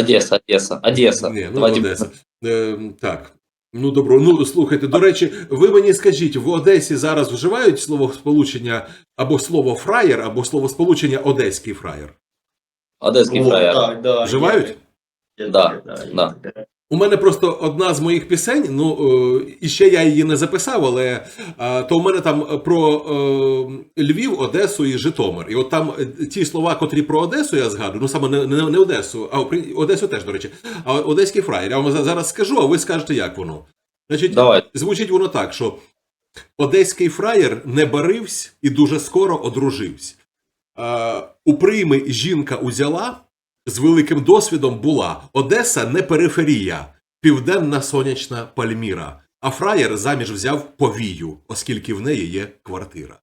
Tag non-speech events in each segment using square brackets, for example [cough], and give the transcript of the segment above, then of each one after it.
Одеса, Одеса, Одеса. Не, ну Давайте Одеса. Е, так. Ну добро. Ну слухайте, до речі, ви мені скажіть, в Одесі зараз вживають слово сполучення або слово фраєр, або слово сполучення одеський фраєр. Одеський Вот, фраер. да, да. Вживають? Так. Да, да. У мене просто одна з моїх пісень, ну е, і ще я її не записав, але е, то у мене там про е, Львів, Одесу і Житомир. І от там ті слова, котрі про Одесу я згадую, ну саме не, не, не Одесу, а Одесу теж, до речі, а Одеський фраєр. Я вам зараз скажу, а ви скажете, як воно. Значить, Давай. звучить воно так, що Одеський фраєр не баривсь і дуже скоро одружився. У прийми жінка узяла, з великим досвідом була Одеса не периферія, південна сонячна Пальміра. А фраєр заміж взяв повію, оскільки в неї є квартира.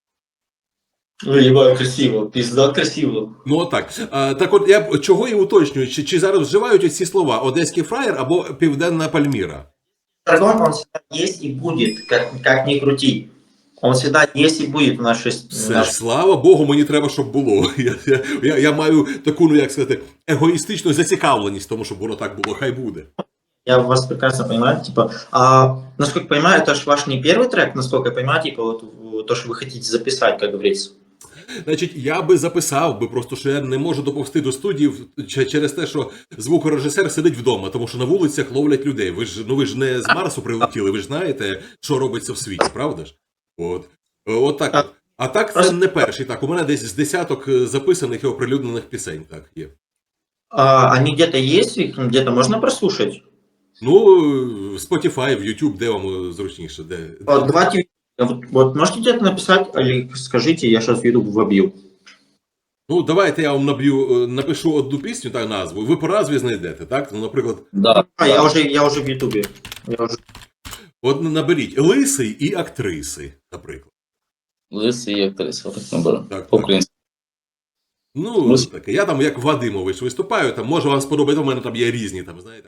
Ну, красиво. Пизда красиво. Ну отак. Е, так от я чого і уточнюю, чи, чи зараз вживають ці слова Одеський фраєр або Південна Пальміра? Дракон, он всегда есть и будет, как, как ни крути. Он всегда есть и будет в нашей... Все, нашей- слава Богу, мені треба, щоб було. [laughs] Я, я, я, я маю таку, ну як сказати, егоїстичну зацікавленість, в тому, щоб воно так було, хай буде. Я вас прекрасно понимаю, типа, а, насколько я понимаю, это же ваш не первый трек, насколько я понимаю, типа, вот в- то, что вы хотите записать, как говорится. Значить, я би записав би, просто що я не можу допустити до студії в- че- через те, що звукорежисер сидить вдома, тому що на вулицях ловлять людей. Ви ж ну ви ж не з Марсу прилетіли, ви ж знаєте, що робиться в світі, правда ж? От. Е, От так. от. А так це не перший. Так, у мене десь з десяток е, записаних і оприлюднених пісень. Так, є. А, они где-то есть, их где-то можно прослушать? Ну, в Spotify, в YouTube, де вам е, зручніше, де. Вот, давайте, вот, вот можете где-то написать, или скажите, я сейчас в YouTube вобью. Ну, давайте я вам наб'ю, напишу одну пісню, так назву. Ви по назві знайдете, так? Ну, наприклад, Да. А, я уже, я уже в Ютубе. Я уже... от наберіть лисий і актриси, наприклад. Лисий і актриси, так наберу. Так, По-українськи. Ну, Лис... таке. Я там як Вадимович виступаю, там може вам сподобається, у мене там є різні, там, знаєте.